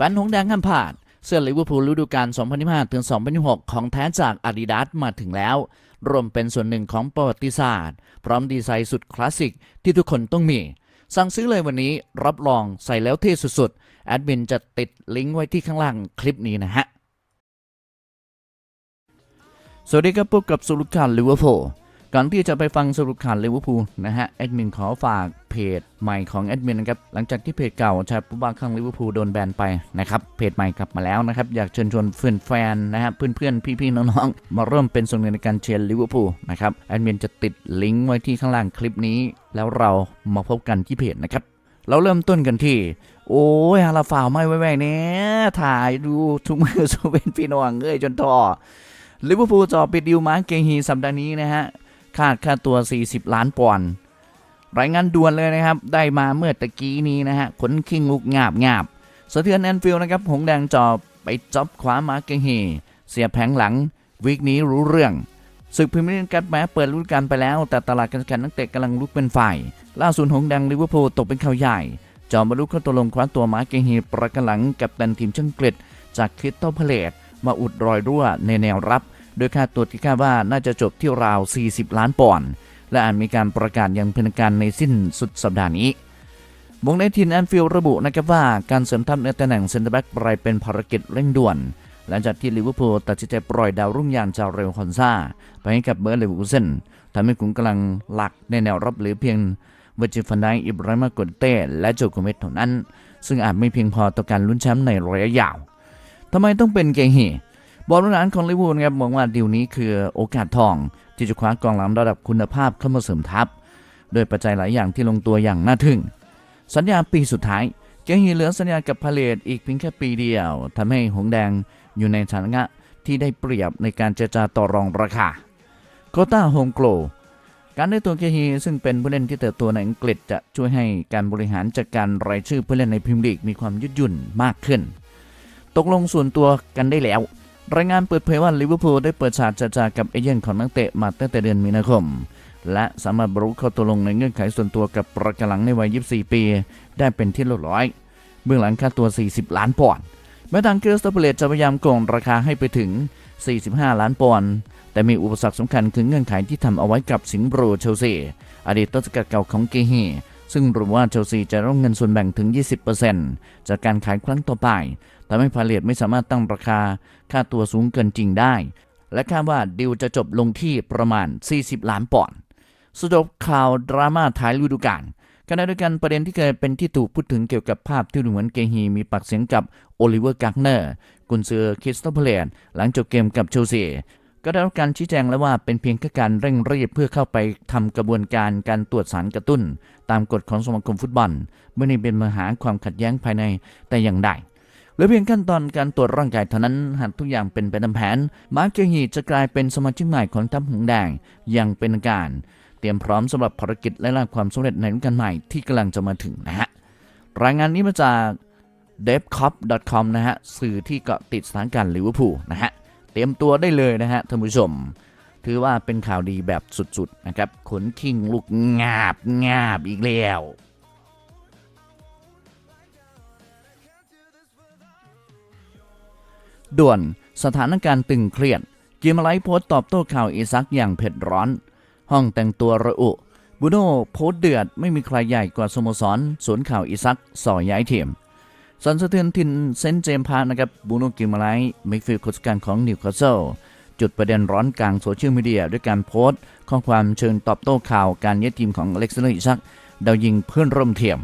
แฟนหงแดงห้ามพลาด เสื้อลิเวอร์พูลฤดูกาล 2025 ถึง 2026 ของแท้จาก Adidas มาถึงแล้ว รวมเป็นส่วนหนึ่งของประวัติศาสตร์ พร้อมดีไซน์สุดคลาสสิกที่ทุกคนต้องมี สั่งซื้อเลยวันนี้รับรองใส่แล้วเท่สุดๆ แอดมินจะติดลิงก์ไว้ที่ข้างล่างคลิปนี้นะฮะ สวัสดีครับพบกับสรุปข่าวลิเวอร์พูลก่อนที่จะไปฟังสรุปข่าวลิเวอร์พูลนะฮะแอดมินขอฝาก จใหม่ของแอดมินนะครับหลังจากที่เพจเก่าชายผู้บ้าข้างลิเวอร์พูลโดนแบนไปนะครับเพจใหม่กลับมาแล้วนะครับอยากเชิญชวนเพื่อนแฟนๆนะฮะเพื่อนๆพี่ๆน้องๆ มาเริ่มเป็นส่วนหนึ่งในการเชียร์ลิเวอร์พูลนะครับแอดมินจะติดลิงก์ไว้ที่ข้างล่างคลิปนี้ แล้วเรามาพบกันที่เพจนะครับเราเริ่มต้นกันที่ โอ้ยฮาลาฟาวไม่ไว้แวงเนี่ยถ่ายดูทุกมือสุเวนพี่น้องเอ้ยจนทอลิเวอร์พูลจะปิดดิวมาร์เกฮีสัปดาห์นี้นะฮะคาดค่าตัว 40 ล้านปอนด์ รายงานด่วนเลยนะครับ ได้มาเมื่อตะกี้นี้นะฮะขนคิงลุกงาบงาบสะเทือนแอนฟิลนะครับ หงแดงจอบไปจ็อบขวามาร์เกฮีเสียแผงหลัง วีคนี้รู้เรื่องศึกพรีเมียร์ลีกกัดแม้เปิดฤดูกาลไปแล้ว แต่ตลาดการแข่งนักเตะกำลังลุกเป็นฝ่ายล่าสุดหงแดงลิเวอร์พูลตกเป็นข่าวใหญ่ จอมบรรลุเข้าตัวลงคว้าตัวมาร์เกฮีประกันหลังกับตันทีมช่างกฤษจากคริสตัลพาเลตมาอุดรอยรั่วในแนวรับ โดยค่าตัวที่คาดว่าน่าจะจบที่ราว 40 ล้านปอนด์ และอาจมีการประกาศอย่างเป็นทางการในสิ้นสุดสัปดาห์นี้วงในทีนแอนฟิลด์ระบุนะครับว่าการเสริมทัพในตำแหน่งเซนเตอร์แบ็กรายเป็นภารกิจเร่งด่วน หลังจากที่ลิเวอร์พูลตัดสินใจปล่อยดาวรุ่งยางจาเรลคอนซาไปให้กับเบอร์เลวูเซนทำให้ขุมกำลังหลักในแนวรับเหลือเพียงเวอร์จิฟันไดอิบราฮิมากดเต้และโจโกเมสเท่านั้น ซึ่งอาจไม่เพียงพอต่อการลุ้นแชมป์ในระยะยาวทำไมต้องเป็นเกงฮีบอลลูนานของลิเวอร์พูลครับมองว่าดีลนี้คือโอกาสทอง ที่จะคว้ากองหลังระดับคุณภาพเข้ามาเสริมทัพโดยปัจจัยหลายอย่างที่ลงตัวอย่างน่าทึ่ง สัญญาปีสุดท้ายเกฮีเหลือสัญญากับพาเลตอีกเพียงแค่ปีเดียวทำให้หงแดงอยู่ในฐานะที่ได้เปรียบในการเจรจาต่อรองราคาโคต้าโฮมโกลการได้ตัวเกฮีซึ่งเป็นผู้เล่นที่เติบโตในอังกฤษจะช่วยให้การบริหารจัดการรายชื่อผู้เล่นในพรีเมียร์ลีกมีความยืดหยุ่นมากขึ้น ตกลงส่วนตัวกันได้แล้ว รายงานเปิดเผยว่าลิเวอร์พูลได้เปิดฉากเจรจากับเอเย่นของนักเตะมาตั้งแต่เดือนมีนาคม และสามารถบรุเข้าตกลงในเงื่อนไขส่วนตัวกับประกันหลังในวัย 24 ปี ได้เป็นที่เรียบร้อย เบื้องหลังค่าตัว 40 ล้านปอนด์แม้ทางเกรสตัลเลตจะพยายามโกงราคาให้ไปถึง 45 ล้านปอนด์แต่มีอุปสรรคสำคัญคือเงื่อนไขที่ทำเอาไว้กับสิงห์โบรเชลซีอดีตต้นสังกัดเก่าของเกฮี ซึ่งรู้ว่าเชลซีจะต้องเงินส่วนแบ่งถึง 20%จากการขายครั้งต่อไปทำให้พาเลตไม่สามารถตั้งราคาค่าตัวสูงเกินจริงได้ และคาดว่าดิวจะจบลงที่ประมาณ 40 ล้านปอนด์สรุปข่าวดราม่าท้ายฤดูกาลขณะเดียวกันประเด็นที่เคยเป็นที่ถูกพูดถึงเกี่ยวกับภาพที่ดูเหมือนเกฮีมีปากเสียงกับโอลิเวอร์กักเนอร์กุนซือคริสตัลพาเลตหลังจบเกมกับเชลซี ก็ได้รับการชี้แจงแล้วว่าเป็นเพียงแค่การเร่งรีบเพื่อเข้าไปทำกระบวนการการตรวจสารกระตุ้น ตามกฎของสมาคมฟุตบอลไม่ได้เป็นปัญหาความขัดแย้งภายในแต่อย่างใดหลือเพียงขั้นตอนการตรวจร่างกายเท่านั้นหากทุกอย่างเป็นไปตามแผน มาร์คเกฮีจะกลายเป็นสมาชิกใหม่ของทัพหงแดงอย่างเป็นการ เตรียมพร้อมสำหรับภารกิจและล่าความสำเร็จในฤดูกาลใหม่ที่กำลังจะมาถึงนะฮะรายงานนี้มาจาก d e v c o p c o m นะฮะสื่อที่เกาะติดสถานการณ์ลิเวอร์พูลนะฮะ เตรียมตัวได้เลยนะฮะท่านผู้ชม ถือว่าเป็นข่าวดีแบบสุดๆนะครับขนคิงลูกงาบงาบอีกแล้วด่วนสถานการณ์ตึงเครียดกิมไลโพสตอบโต้ข่าวอีซักอย่างเผ็ดร้อน ห้องแต่งตัวระอุ บูโน่โพสเดือดไม่มีใครใหญ่กว่าสโมสรสวนข่าวอีซักส่อย้ายทีม สันสะเทือนทินเซนเจมพานะครับบูโนกิมาไลท์มิดฟิลด์โคชการของนิวคาสเซิลจุดประเด็นร้อนกลางโซเชียลมีเดียด้วยการโพสต์ ข้อความเชิงตอบโต้ข่าวการย้ายทีมของอเล็กซานเดอร์อิซักดาวยิงเพื่อนร่วมเทียม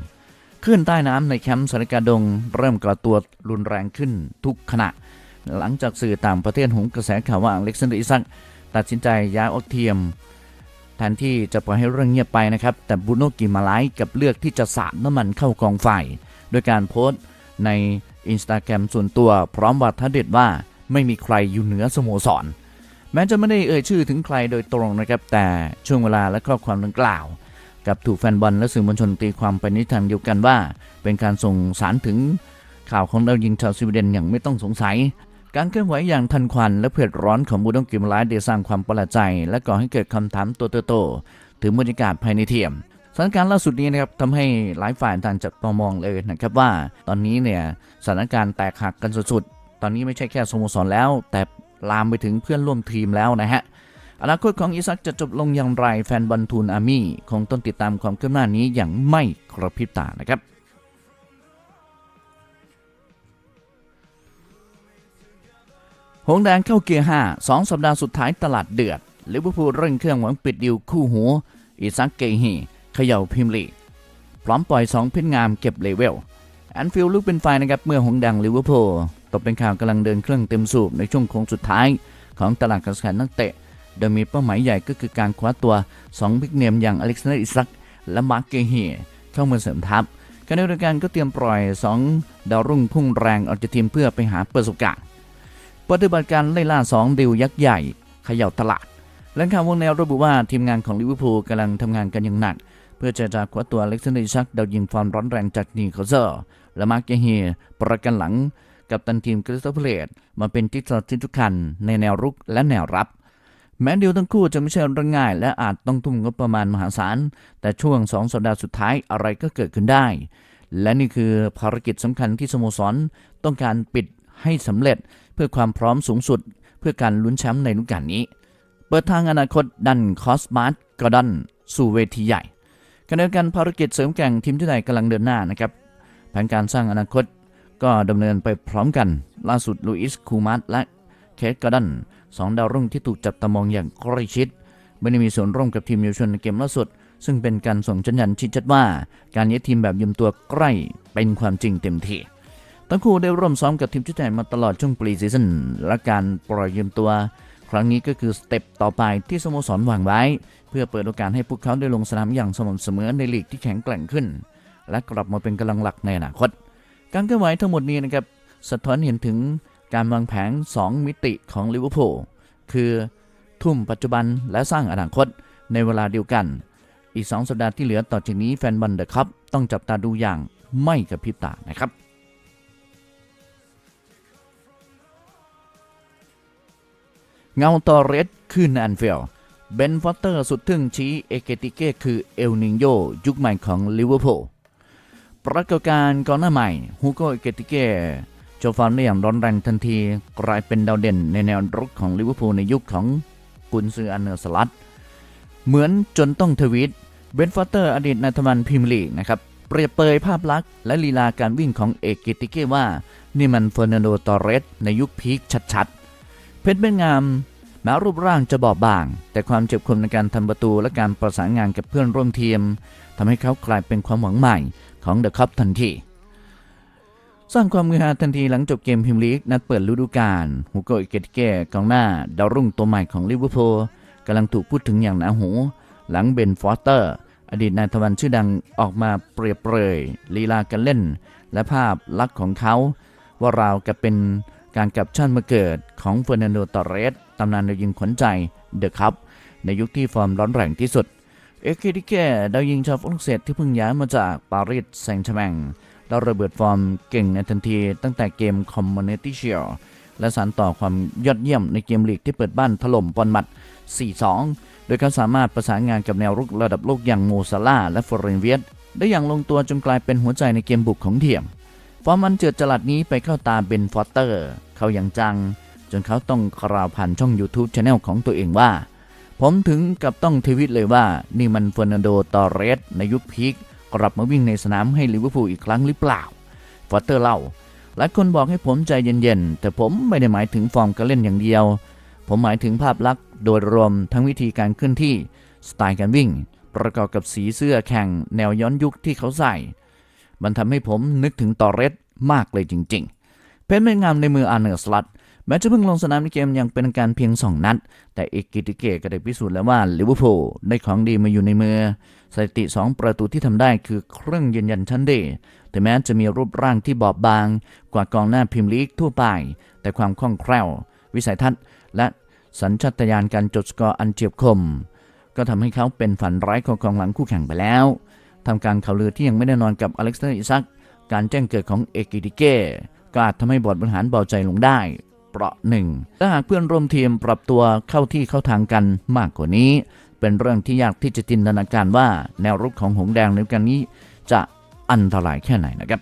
คลื่นใต้น้ำในแคมป์สถานกาดง เริ่มกระตัวรุนแรงขึ้นทุกขณะ หลังจากสื่อต่างประเทศหงกระแสข่าวว่าอเล็กซานเดอร์อิซักตัดสินใจย้ายออกเทียมแทนที่จะปล่อยให้เรื่องเงียบไปนะครับ แต่บูโนกิมาไลท์กับเลือกที่จะสาดน้ำมันเข้ากองไฟโดยการโพสต์ ในอินสตาแกรมส่วนตัวพร้อมวัฒเด็ดว่าไม่มีใครอยู่เหนือสโมสร แม้จะไม่ได้เอ่ยชื่อถึงใครโดยตรงนะครับ แต่ช่วงเวลาและข้อความดังกล่าว กับถูกแฟนบอลและสื่อมวลชนตีความไปในทางเดียวกันว่า เป็นการส่งสารถึงข่าวของดาวยิงชาวสวีเดนอย่างไม่ต้องสงสัย การเคลื่อนไหวอย่างทันควันและเผือดร้อนของบูดงกิมไลท์ได้สร้างความประหลาดใจ และก่อให้เกิดคำถามตัวโตๆถึงบรรยากาศภายในเทียม สถานการณ์ล่าสุดนี้นะครับทำให้หลายฝ่ายต่างจับตามองเลยนะครับว่าตอนนี้เนี่ยสถานการณ์แตกหักกันสุดๆ ตอนนี้ไม่ใช่แค่สโมสรแล้ว แต่ลามไปถึงเพื่อนร่วมทีมแล้วนะฮะอนาคตของอิซักจะจบลงอย่างไรแฟนบอลทูนอาร์มี่คงต้องติดตามความคืบหน้านี้อย่างไม่กระพริบตานะครับหงแดงเข้าเกียร์5 2 สัปดาห์สุดท้ายตลาดเดือดลิเวอร์พูลเร่งเครื่องหวังปิดดิวคู่หูอิซักเกฮี เขย่าพิมลีพร้อมปล่อย2พิ้นงามเก็บเลเวลแอนฟิลด์ลุกเป็นไฟนะครับเมื่อหงแดงลิเวอร์พูลตกเป็นข่าวกำลังเดินเครื่องเต็มสูบในช่วงโค้งสุดท้ายของตลาดการแขายนักเตะ โดยมีเป้าหมายใหญ่ก็คือการคว้าตัว 2 บิ๊กเนมอย่างอเล็กซานเดอร์อิซักและมาร์กเกเฮเข้ามาเสริมทัพขณะเดียวกันก็เตรียมปล่อย 2 ดาวรุ่งพุ่งแรงออกจากทีมเพื่อไปหาประสบการณ์ปฏิบัติการไล่ล่า 2 ดิวยักษ์ใหญ่เขย่าตลาดแหล่งข่าววงแนวระบุว่าทีมงานของลิเวอร์พูลกำลังทำงานกันอย่างหนัก พื่อจะจะคว้าตัวอเล็กซานเดอร์อิซักดาวยิงฟอร์มร้อนแรงจากนิโคลเซอร์และมาร์กเกเฮียประกันหลังกับตันทีมคริสตัลเพลตมาเป็นจิ๊กซอว์ชิ้นทุกคันในแนวรุกและแนวรับ แม้เดีลทั้งคู่จะไม่ใช่เรื่องง่าย และอาจต้องทุ่มงบประมาณมหาศาล แต่ช่วง2สัปดาห์สุดท้ายอะไรก็เกิดขึ้นได้ และนี่คือภารกิจสำคัญที่สโมสรต้องการปิดให้สำเร็จเพื่อความพร้อมสูงสุด เพื่อการลุ้นแชมป์ในฤดูกาลนี้ เปิดทางอนาคตดันคอสมาร์ตกอดันสู่เวทีใหญ่ ขณะเดียวกันภารกิจเสริมแก่งทีมชุดใหญ่กำลังเดินหน้านะครับแผนการสร้างอนาคตก็ดำเนินไปพร้อมกัน ล่าสุดลุอิสคูมาร์ตและเคทกอดันสองดาวรุ่งที่ถูกจับตามองอย่างใกล้ชิด ไม่ได้มีส่วนร่วมกับทีมเยาวชนในเกมล่าสุด ซึ่งเป็นการส่งสัญญาณชี้ชัดว่า การย้ายทีมแบบยืมตัวใกล้เป็นความจริงเต็มที่ทั้งคู่ได้ร่วมซ้อมกับทีมชุดใหญ่มาตลอดช่วงปรีซีซั่นและการปล่อยยืมตัว ครั้งนี้ก็คือสเต็ปต่อไปที่สโมสรวางไว้ เพื่อเปิดโอกาสให้พวกเขาได้ลงสนามอย่างสม่ำเสมอในลีกที่แข็งแกร่งขึ้น และกลับมาเป็นกำลังหลักในอนาคต การเคลื่อนไหวทั้งหมดนี้นะครับสะท้อนเห็นถึงการวางแผน 2 มิติของลิเวอร์พูลคือทุ่มปัจจุบันและสร้างอนาคตในเวลาเดียวกัน อีก 2 สัปดาห์ที่เหลือต่อจากนี้แฟนบอลเดอะคัพต้องจับตาดูอย่างไม่กระพริบตานะครับ เงาตอเรสขึ้นแอนฟิลเบนฟอสเตอร์สุดทึ่งชี้เอเกติเก้คือเอลนิงโยยุคใหม่ของลิเวอร์พูลปรากฏการณ์กองหน้าใหม่ฮูโกเอเกติเก้โชว์ฟอร์มได้อย่างร้อนแรงทันที กลายเป็นดาวเด่นในแนวรุกของลิเวอร์พูลในยุคของกุนซืออันเนอร์สลัดเหมือนจนต้องทวีตเบนฟอสเตอร์อดีตนายทมันพรีเมียร์ลีกนะครับเปรียบเปยภาพลักษณ์และลีลาการวิ่งของเอกเกติเก้ว่า นี่มันเฟอร์นันโดตอเรสในยุคพีคชัดๆ เพชรเม็ดงามแม้รูปร่างจะบอบบาง แต่ความเจ็บคมในการทำประตูและการประสานงานกับเพื่อนร่วมทีมทำให้เขากลายเป็นความหวังใหม่ของเดอะคัพทันทีสร้างความมือฮาทันทีหลังจบเกมพรีเมียร์ลีกนัดเปิดฤดูกาลฮูโกอิเกติเก้กองหน้าดาวรุ่งตัวใหม่ของลิเวอร์พูลกำลังถูกพูดถึงอย่างหนาหู หลังเบนฟอสเตอร์ อดีตนายทวันชื่อดังออกมาเปรียบเปรยลีลาการเล่น และภาพลักษณ์ของเขา ว่าราวกับเป็น การกลับชาติมาเกิดของเฟอร์นันโด ตอร์เรสตำนานดาวยิงขวัญใจเดอะคัพในยุคที่ฟอร์มร้อนแรงที่สุด เอเกติเกดาวยิงชาวฝรั่งเศสที่เพิ่งย้ายมาจากปารีสแซงต์แชร์แมงแล้วระเบิดฟอร์มเก่งในทันทีตั้งแต่เกมคอมมูนิตี้เชียและสานต่อความยอดเยี่ยมในเกมลีกที่เปิดบ้านถล่มบอลมัด 4-2 โดยเขาสามารถประสานงานกับแนวรุกระดับโลกอย่างโมซาล่าและฟอร์เรนเวียตได้อย่างลงตัวจนกลายเป็นหัวใจในเกมบุกของทีม ฟอร์มันเจิดจลัดนี้ไปเข้าตาเบนฟอสเตอร์ เขาอย่างจัง จนเขาต้องกล่าวผ่านช่อง YouTube c h anel ของตัวเองว่า ผมถึงกับต้องทวิตเลยว่า นี่มันเฟอร์นันโด ตอเรส ในยุคพีคกลับมาวิ่งในสนามให้ลิเวอร์พูลอีกครั้งหรือเปล่า ฟอสเตอร์เล่า หลายคนบอกให้ผมใจเย็นๆ แต่ผมไม่ได้หมายถึงฟอร์มการเล่นอย่างเดียว ผมหมายถึงภาพลักษณ์โดยรวมทั้งวิธีการเคลื่อนที่ สไตล์การวิ่ง ประกอบกับสีเสื้อแข่งแนวย้อนยุคที่เขาใส่ มันทำให้ผมนึกถึงตอเรสมากเลยจริง ๆ เพชรไม่งามในมืออาร์เนอร์สลัดแม้จะเพิ่งลงสนามในเกมอย่างเป็นการเพียง 2 นัด แต่เอกกิติเกก็ได้พิสูจน์แล้วว่าลิเวอร์พูลได้ของดีมาอยู่ในมือ สถิติ 2 ประตูที่ทำได้คือเครื่องยืนยันชั้นดีถึงแม้จะมีรูปร่างที่บอบบาง กว่ากองหน้าพรีเมียร์ลีกทั่วไป แต่ความคล่องแคล่ว วิสัยทัศน์ และสัญชาตญาณการจดสกอร์อันเฉียบคม ก็ทำให้เขาเป็นฝันร้ายของกองหลังคู่แข่งไปแล้ว ทำการข่าวลือที่ยังไม่แน่นอนกับอเล็กซานเดอร์อิซัก การแจ้งเกิดของเอกิติเก้ก็อาจทำให้บอร์ดบริหารเบาใจลงได้เปราะหนึ่งถ้าหากเพื่อนร่วมทีมปรับตัวเข้าที่เข้าทางกันมากกว่านี้ เป็นเรื่องที่ยากที่จะจินตนาการว่าแนวรุกของหงส์แดงในการนี้ จะอันตรายแค่ไหนนะครับ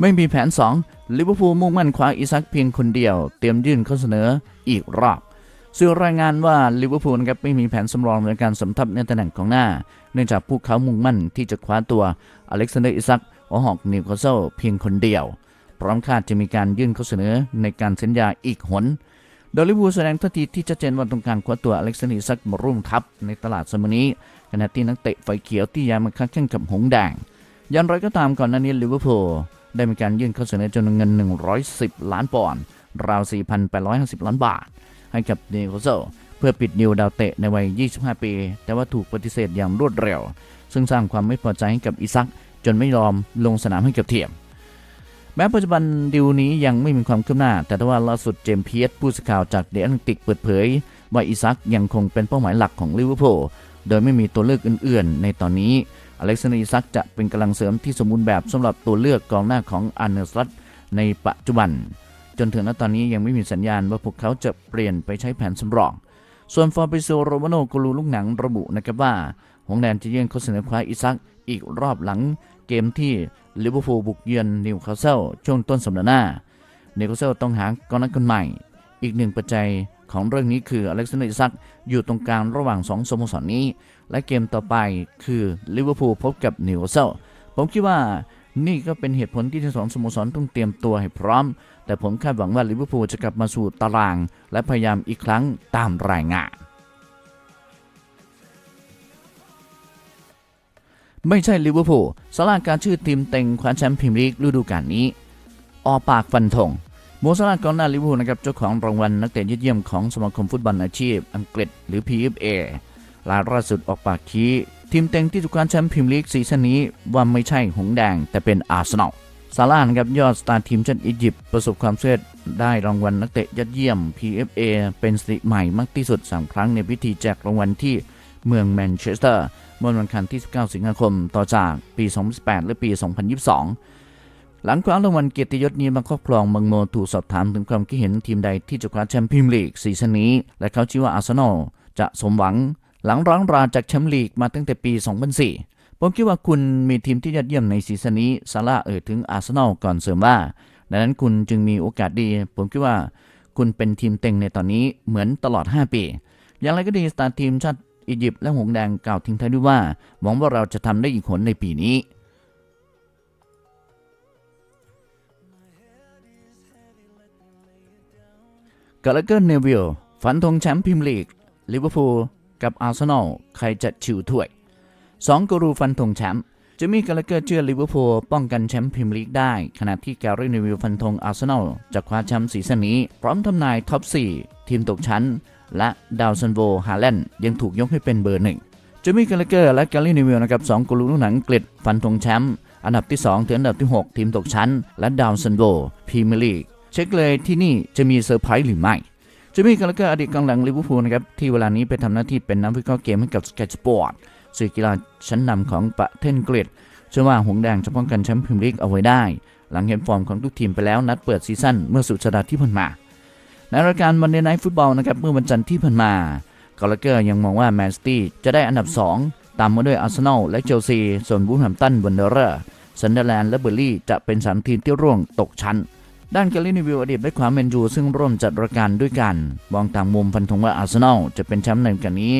ไม่มีแผน 2 ลิเวอร์พูลมุ่งมั่นคว้าอิซักเพียงคนเดียว เตรียมยื่นข้อเสนออีกรอบ สื่อรายงานว่าลิเวอร์พูลครับไม่มีแผนสำรองในการสำทับในตำแหน่งของหน้า เนื่องจากพวกเขามุ่งมั่นที่จะคว้าตัวอเล็กซานเดอร์อิซักหัวหอกนิวคาสเซิลเพียงคนเดียว พร้อมคาดจะมีการยื่นข้อเสนอในการสัญญาอีกหนดยลิเวอร์พูลแสดงท่าทีที่ชัดเจนว่าต้องการคว้าตัวอเล็กซานเดอร์อิซักมาร่วมทัพในตลาดสมอนี้ขณะที่นักเตะไฟเขียวที่ย้ายมาค้าแข่งกับหงแดงย่างไรก็ตามก่อนหน้านี้ลิเวอร์พูลได้มีการยื่นข้อเสนอจำนวนเงิน 110 ล้านปอนด์ราว 4,850 ล้านบาท ให้กับนิโคลเซลเพื่อปิดดิวดาวเตะในวัย 25 ปี แต่ว่าถูกปฏิเสธอย่างรวดเร็ว ซึ่งสร้างความไม่พอใจให้กับอิซัก จนไม่ยอมลงสนามให้กับเทียมแม้ปัจจุบันดิวนี้ยังไม่มีความคืบหน้า แต่ว่าล่าสุดเจมส์เพียสผู้สื่อข่าวจากเดนติกเปิดเผย ว่าอิซักยังคงเป็นเป้าหมายหลักของลิเวอร์พูลโดยไม่มีตัวเลือกอื่น ๆ ในตอนนี้อเล็กซานเดอร์อิซักจะเป็นกำลังเสริมที่สมบูรณ์แบบสำหรับตัวเลือกกองหน้าของอันเนอร์สลัตในปัจจุบัน จนถึงณตอนนี้ยังไม่มีสัญญาณว่าพวกเขาจะเปลี่ยนไปใช้แผนสำรอง ส่วนฟอร์บิโซโรมาโนกูรูลูกหนังระบุนะครับว่าหงแดงจะยื่นข้อเสนอคว้าอิซักอีกรอบหลังเกมที่ลิเวอร์พูลบุกเยือนนิวคาสเซิลช่วงต้นสัปดาห์หน้านิวคาสเซิลต้องหากองนักคนใหม่ อีกหนึ่งปัจจัยของเรื่องนี้คืออเล็กซานเดอร์อิซักอยู่ตรงกลางระหว่างสองสโมสรนี้ และเกมต่อไปคือลิเวอร์พูลพบกับนิวคาสเซิลผมคิดว่านี่ก็เป็นเหตุผลที่ทั้งสองสโมสรต้องเตรียมตัวให้พร้อม แต่ผมคาดหวังว่าลิเวอร์พูลจะกลับมาสู่ตาราง และพยายามอีกครั้งตามรายงานไม่ใช่ลิเวอร์พูลสลาการชื่อทีมเต็งคว้าแชมป์พรีเมียร์ลีกฤดูกาลนี้ ออปากฟันธงโมซาลากองหน้าลิเวอร์พูลนะครับเจ้าของรางวัลนักเตะยอดเยี่ยมของสมาคมฟุตบอลอาชีพ อังกฤษหรือ PFA ลายล่าสุดออกปากชี้ทีมเต็งที่ถูกคว้าแชมป์พรีเมียร์ลีกซีซั่นนี้ว่าไม่ใช่หงแดงแต่เป็นอาร์เซนอล ซาร่านครับยอดสตาร์ทีมชาติอียิปต์ประสบความสำเร็จได้รางวัลนักเตะยอดเยี่ยม PFA เป็นสถิติใหม่มากที่สุด 3 ครั้งในพิธีแจกรางวัลที่เมืองแมนเชสเตอร์เมื่อวันอังคารที่ 19 สิงหาคม ต่อจากปี 2018 และปี 2022 หลังคว้ารางวัลเกียรติยศนี้มาครอบครองมังโมถูกสอบถามถึงความคิดเห็นทีมใดที่จะคว้าแชมป์พรีเมียร์ลีกซีซั่นนี้ และเขาชี้ว่าอาร์เซนอลจะสมหวังหลังร้างราจากแชมป์ลีกมาตั้งแต่ปี 2004 ผมคิดว่าคุณมีทีมที่ยอดเยี่ยมในซีซั่นนี้ซาร่าเอ่ยถึงอาร์เซนอลก่อนเสริมว่า ดังนั้นคุณจึงมีโอกาสดี ผมคิดว่าคุณเป็นทีมเต็งในตอนนี้เหมือนตลอด 5 ปี อย่างไรก็ดีสตาร์ทีมชาติอียิปต์และหงแดงกล่าวทิ้งท้ายด้วยว่าหวังว่าเราจะทำได้อีกหนในปีนี้กาลาเกอร์เนวิลฝันธงแชมป์พรีเมียร์ลีกลิเวอร์พูลกับอาร์เซนอลใครจะชิวถ้วย สองกูรูฟันธงแชมป์จะมีกาลเกอร์เชื่อลิเวอร์พูลป้องกันแชมป์พรีเมียร์ลีกได้ ขณะที่แกรี่เนวิลฟันธงอาร์เซนอลจะคว้าแชมป์ซีซั่นนี้ พร้อมทำนายท็อป 4 ทีมตกชั้น และดาวซันโวฮาแลนด์ยังถูกยกให้เป็นเบอร์หนึ่งจะมีกาลเกอร์และแกรี่เนวิลนะครับสองกูรูลูกหนังกฤษฟันธงแชมป์อันดับที่ 2 ถึงอันดับที่ 6 ทีมตกชั้น และดาวซันโวพรีเมียร์ลีกเช็คเลยที่นี่จะมีเซอร์ไพรส์หรือไม่จะมีกันแล้วก็อดีตกองหลังลิเวอร์พูลนะครับที่เวลานี้ไปทำหน้าที่เป็นนักวิเคราะห์เกมให้กับ Sky Sport สื่อ สี่กีฬาชั้นนำของประเทศอังกฤษเชื่อว่าหงแดงจะป้องกันแชมป์พรีเมียร์ลีกเอาไว้ได้ หลังเห็นฟอร์มของทุกทีมไปแล้วนัดเปิดซีซั่นเมื่อสุดสัปดาห์ที่ผ่านมาในรายการ Monday Night Football นะครับเมื่อวันจันทร์ที่ผ่านมากอลเกอร์ยังมองว่าแมนซิตี้จะได้อันดับ 2 ตามมาด้วยอาร์เซนอลและเชลซี ส่วนบูธแฮมตันวันเดอร์ซันเดอร์แลนด์และเบอร์ลี่จะเป็นสามทีมที่ร่วงตกชั้น ด้านแกลลี่นิวิลอดีตได้ความเมนยูซึ่งร่วมจัดรายการด้วยกันมองต่างมุมฟันธงว่าอาร์เซนอลจะเป็นแชมป์ในกันนี้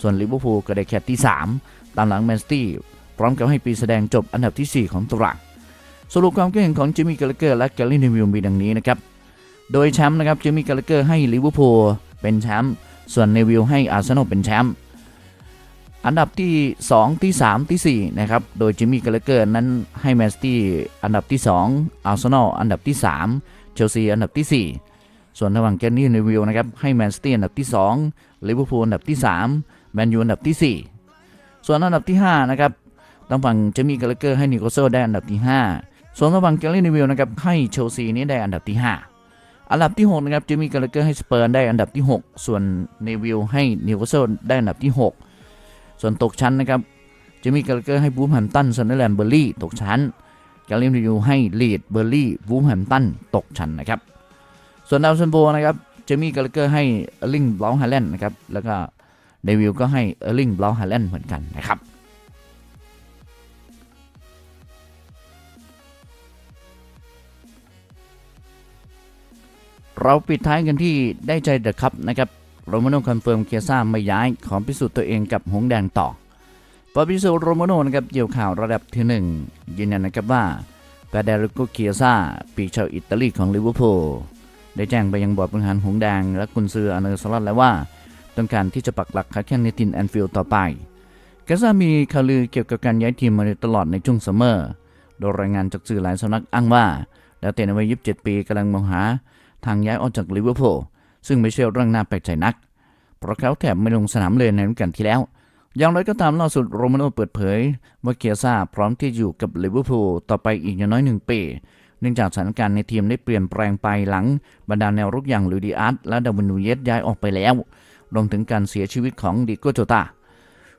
ส่วนลิเวอร์พูลก็ได้แค่ที่ 3 ตามหลังแมนซิตี้พร้อมกับให้ปีแสดงจบอันดับที่ 4 ของตารางสรุปความคิดเห็นของจิมมี่กาลเกอร์และแกลลี่นิวิลมีดังนี้นะครับ โดยแชมป์นะครับจิมมี่กาลเกอร์ให้ลิเวอร์พูลเป็นแชมป์ส่วนเนวิลให้อาร์เซนอลเป็นแชมป์อันดับที่ 2 ที่ 3 ที่ 4 นะครับ โดยจิมมี่กาลเกอร์นั้นให้แมนซิตี้อันดับที่ 2 อาร์เซนอลอันดับที่ 3 เชลซีอันดับที่ 4 ส่วนระหว่างแกนนี่เนวิลนะครับให้แมนซิตี้อันดับที่2ลิเวอร์พูลอันดับที่ 3 แมนยูอันดับที่ 4 ส่วนอันดับที่5นะครับทางฝั่งเจมี่กาลเกอร์ให้นิโคลเซลได้อันดับที่ 5 ส่วนระหว่งแกลลี่เนวิลนะครับให้เชลซีนี้ได้อันดับที่ 5 อันดับที่6นะครับเจมี่กาลเกอร์ให้สเปอร์ได้อันดับที่ 6 ส่วนเนวิลให้นิโคลเซลได้อันดับที่ 6 ส่วนตกชั้นนะครับเจมี่กาลเกอร์ให้บูมแฮมตันซันเดอร์แลนด์เบอร์ลี่ตกชั้นแกลลี่นิวให้ลีดเบอร์ลี่วูฟแฮมตันตกชั้นนะครับ ส่วนดาวซันโบนะครับ เจมี่กาลเกอร์ให้ออร์ลิงบลอฮาแลนด์นะครับ แล้วก็ เดวิลก็ให้เออร์ลิงบลอฮาแลนด์เหมือนกันนะครับเราปิดท้ายกันที่ได้ใจเดอะคัพนะครับโรมาโนคอนเฟิร์มเคียซ่าไม่ย้าย ขอพิสูจน์ตัวเองกับหงส์แดงต่อฟาบิโซโรมาโนนะครับเกี่ยวข่าวระดับที่หนึ่งยืนยันนะครับว่าฟาเดริโกเคียซ่าปีชาวอิตาลีของลิเวอร์พูลได้แจ้งไปยังบอร์ดบริหารหงส์แดงและกุนซืออเนอร์สลัดแล้วว่า ต้องการที่จะปักหลักค้าแข่งในทินแอนฟิลด์ต่อไปเคียซ่ามีข่าวลือเกี่ยวกับการย้ายทีมมาตลอดในช่วงซัมเมอร์ โดยรายงานจากสื่อหลายสำนักอ้างว่าดาวเตะในวัย 27 ปีกำลังมองหา ทางย้ายออกจากลิเวอร์พูลซึ่งไม่ใช่เรื่องน่าแปลกใจนัก เพราะเขาแถบไม่ลงสนามเลยในฤดูกาลที่แล้ว อย่างไรก็ตามล่าสุดโรมาโนเปิดเผย ว่าเกียซ่าพร้อมที่อยู่กับลิเวอร์พูลต่อไปอีกอย่างน้อยหนึ่งปี เนื่องจากสถานการณ์ในทีมได้เปลี่ยนแปลงไปหลังบรรดาแนวรุกอย่างลูดิอาร์ตและดาวินนูเยสย้ายออกไปแล้ว รวมถึงการเสียชีวิตของดิโกโจตา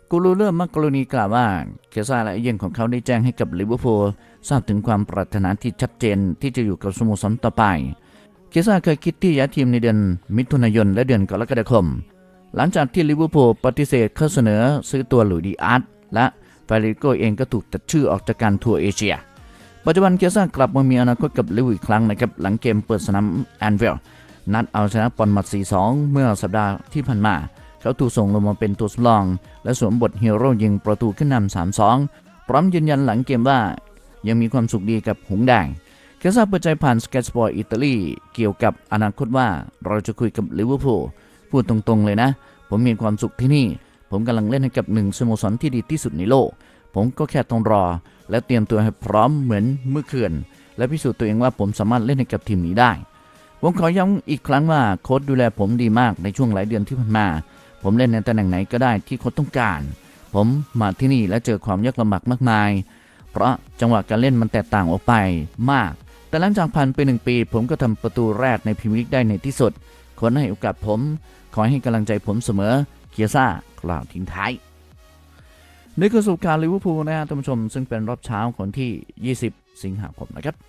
กูรูเลอร์มักกรณีกล่าวว่าเกียซ่าและเอเย่นของเขาได้แจ้งให้กับลิเวอร์พูลทราบถึงความปรารถนาที่ชัดเจนที่จะอยู่กับสโมสรต่อไปเกียซ่าเคยคิดที่ย้ายทีมในเดือนมิถุนายนและเดือนกรกฎาคม หลังจากที่ลิเวอร์พูลปฏิเสธข้อเสนอซื้อตัวหลุยดีอาร์ตและฟาริโกเองก็ถูกตัดชื่อออกจากการทัวร์เอเชีย ปัจจุบันเกียซ่ากลับมามีอนาคตกับลิเวอร์พูลอีกครั้งนะครับหลังเกมเปิดสนามแอนฟิลด์ นัดเอาชนะปอนมัด4-2 เมื่อสัปดาห์ที่ผ่านมา เขาถูกส่งลงมาเป็นตัวสำรอง และสวมบทฮีโร่ยิงประตูขึ้นนำ3-2 พร้อมยืนยันหลังเกมว่า ยังมีความสุขดีกับหงแดงเกซ่าเปิดใจผ่านสเก็ตสปอร์อิตาลีเกี่ยวกับอนาคตว่าเราจะคุยกับลิเวอร์พูลพูดตรงๆเลยนะ ผมมีความสุขที่นี่ ผมกำลังเล่นให้กับหนึ่งสโมสรที่ดีที่สุดในโลก ผมก็แค่ต้องรอ และเตรียมตัวให้พร้อมเหมือนเมื่อคืนและพิสูจน์ตัวเองว่าผมสามารถเล่นให้กับทีมนี้ได้ ผมขอย้ำอีกครั้งว่าโค้ชดูแลผมดีมากในช่วงหลายเดือนที่ผ่านมา ผมเล่นในตำแหน่งไหนก็ได้ที่โค้ชต้องการ ผมมาที่นี่และเจอความยากลำบากมากมาย เพราะจังหวะการเล่นมันแตกต่างออกไปมาก แต่หลังจากผ่านไปหนึ่งปี ผมก็ทำประตูแรกในพรีเมียร์ลีกได้ในที่สุดคนให้โอกาสผม ขอให้กำลังใจผมเสมอเคียซ่ากล่าวทิ้งท้ายนี่คือสุการลิเวอร์พูลนะฮะท่านผู้ชมซึ่งเป็นรอบเช้าของที่ 20 สิงหาคมนะครับ